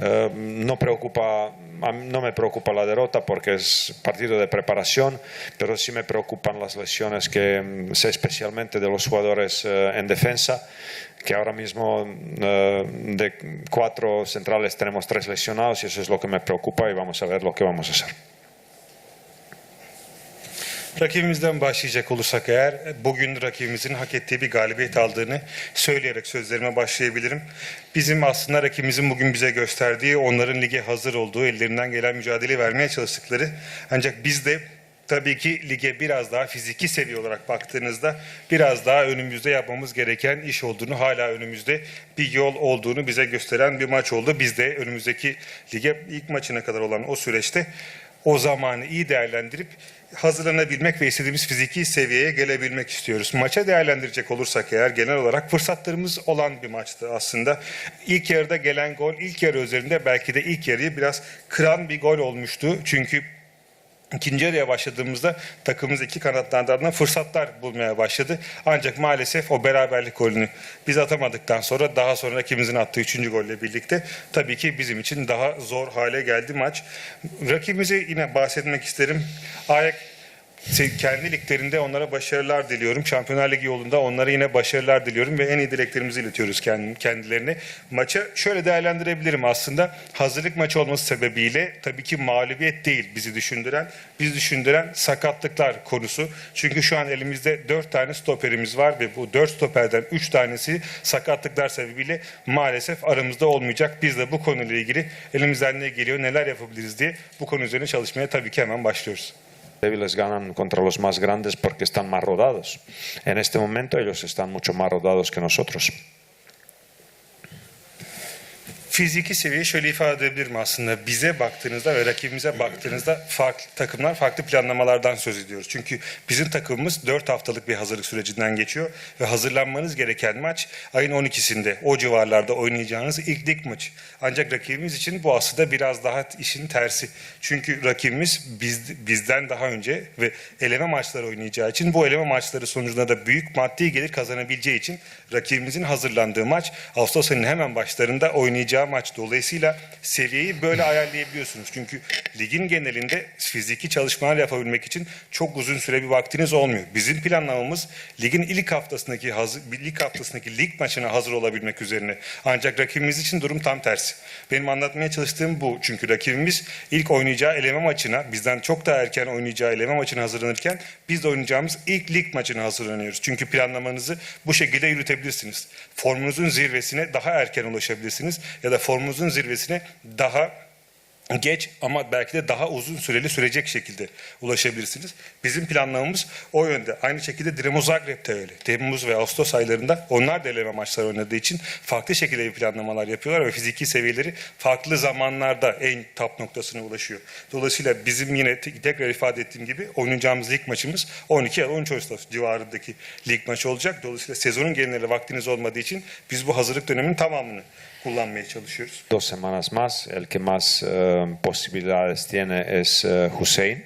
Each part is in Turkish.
Eh, no preocupa no me preocupa la derrota porque es partido de preparación, pero sí me preocupan las lesiones que mm, sé especialmente de los jugadores eh, en defensa, que ahora mismo eh, de cuatro centrales tenemos tres lesionados y eso es lo que me preocupa y vamos a ver lo que vamos a hacer. Rakibimizden başlayacak olursak eğer bugün rakibimizin hak ettiği bir galibiyet aldığını söyleyerek sözlerime başlayabilirim. Bizim aslında rakibimizin bugün bize gösterdiği onların lige hazır olduğu, ellerinden gelen mücadele vermeye çalıştıkları ancak biz de tabii ki lige biraz daha fiziki seviye olarak baktığınızda biraz daha önümüzde yapmamız gereken iş olduğunu, hala önümüzde bir yol olduğunu bize gösteren bir maç oldu. Biz de önümüzdeki lige ilk maçına kadar olan o süreçte o zamanı iyi değerlendirip hazırlanabilmek ve istediğimiz fiziki seviyeye gelebilmek istiyoruz. Maça değerlendirecek olursak eğer genel olarak fırsatlarımız olan bir maçtı aslında. İlk yarıda gelen gol ilk yarı üzerinde belki de ilk yarıyı biraz kıran bir gol olmuştu. Çünkü İkinci yarıya başladığımızda takımımız iki kanatlardan fırsatlar bulmaya başladı. Ancak maalesef o beraberlik golünü biz atamadıktan sonra daha sonra rakibimizin attığı üçüncü golle birlikte tabii ki bizim için daha zor hale geldi maç. Rakibimize yine bahsetmek isterim. Ayak kendi liglerinde onlara başarılar diliyorum. Şampiyonlar Ligi yolunda onlara yine başarılar diliyorum ve en iyi dileklerimizi iletiyoruz kendilerine. Maça şöyle değerlendirebilirim aslında. Hazırlık maçı olması sebebiyle tabii ki mağlubiyet değil bizi düşündüren. Biz düşündüren sakatlıklar konusu. Çünkü şu an elimizde 4 tane stoperimiz var ve bu 4 stoperden 3 tanesi sakatlıklar sebebiyle maalesef aramızda olmayacak. Biz de bu konuyla ilgili elimizden ne geliyor, neler yapabiliriz diye bu konu üzerine çalışmaya tabii ki hemen başlıyoruz. Débiles ganan contra los más grandes porque están más rodados. En este momento ellos están mucho más rodados que nosotros. Fiziki seviye şöyle ifade edebilirim aslında. Bize baktığınızda ve rakibimize baktığınızda farklı takımlar farklı planlamalardan söz ediyoruz. Çünkü bizim takımımız 4 haftalık bir hazırlık sürecinden geçiyor ve hazırlanmanız gereken maç ayın 12'sinde o civarlarda oynayacağınız ilk lig maçı. Ancak rakibimiz için bu aslında biraz daha işin tersi. Çünkü rakibimiz biz, bizden daha önce ve eleme maçları oynayacağı için bu eleme maçları sonucunda da büyük maddi gelir kazanabileceği için rakibimizin hazırlandığı maç Ağustos ayının hemen başlarında oynayacağı maç. Dolayısıyla seviyeyi böyle ayarlayabiliyorsunuz. Çünkü ligin genelinde fiziki çalışmalar yapabilmek için çok uzun süre bir vaktiniz olmuyor. Bizim planlamamız ligin ilk haftasındaki hazır, lig haftasındaki lig maçına hazır olabilmek üzerine. Ancak rakibimiz için durum tam tersi. Benim anlatmaya çalıştığım bu. Çünkü rakibimiz ilk oynayacağı eleme maçına, bizden çok daha erken oynayacağı eleme maçına hazırlanırken biz de oynayacağımız ilk lig maçına hazırlanıyoruz. Çünkü planlamanızı bu şekilde yürütebilirsiniz. Formunuzun zirvesine daha erken ulaşabilirsiniz ya da formunuzun zirvesine daha geç ama belki de daha uzun süreli sürecek şekilde ulaşabilirsiniz. Bizim planlamamız o yönde. Aynı şekilde Dinamo Zagreb de öyle. Temmuz ve Ağustos aylarında onlar da eleme maçları oynadığı için farklı şekilde bir planlamalar yapıyorlar ve fiziki seviyeleri farklı zamanlarda en top noktasına ulaşıyor. Dolayısıyla bizim yine te- tekrar ifade ettiğim gibi oynayacağımız lig maçımız 12 ya da 13 Ağustos civarındaki lig maçı olacak. Dolayısıyla sezonun genelinde vaktiniz olmadığı için biz bu hazırlık döneminin tamamını kullanmaya çalışıyoruz. Dos semanas más, el que más eh, posibilidades tiene es eh, Hussein.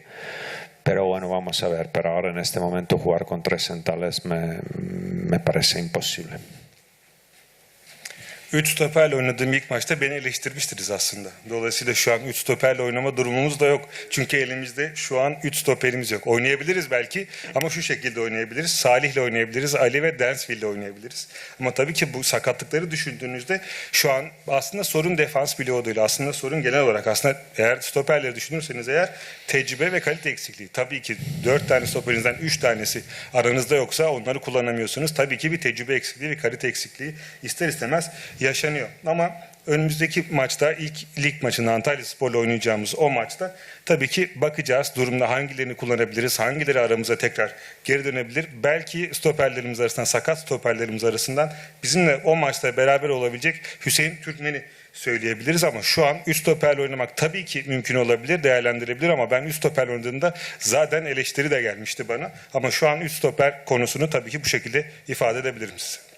Pero bueno, vamos a ver. Pero ahora en este momento jugar con tres centrales me, me parece imposible. Üç stoperle oynadığım ilk maçta beni eleştirmiştiniz aslında. Dolayısıyla şu an üç stoperle oynama durumumuz da yok. Çünkü elimizde şu an üç stoperimiz yok. Oynayabiliriz belki ama şu şekilde oynayabiliriz. Salih'le oynayabiliriz, Ali ve Dansville'le oynayabiliriz. Ama tabii ki bu sakatlıkları düşündüğünüzde şu an aslında sorun defans bloğu değil. Aslında sorun genel olarak aslında eğer stoperleri düşünürseniz eğer tecrübe ve kalite eksikliği. Tabii ki dört tane stoperinizden üç tanesi aranızda yoksa onları kullanamıyorsunuz. Tabii ki bir tecrübe eksikliği ve kalite eksikliği ister istemez yaşanıyor. Ama önümüzdeki maçta ilk lig maçında Antalya Spor'la oynayacağımız o maçta tabii ki bakacağız durumda hangilerini kullanabiliriz, hangileri aramıza tekrar geri dönebilir. Belki stoperlerimiz arasından, sakat stoperlerimiz arasından bizimle o maçta beraber olabilecek Hüseyin Türkmen'i söyleyebiliriz ama şu an üst stoperle oynamak tabii ki mümkün olabilir, değerlendirebilir ama ben üst stoperle oynadığımda zaten eleştiri de gelmişti bana. Ama şu an üst stoper konusunu tabii ki bu şekilde ifade edebilirim size.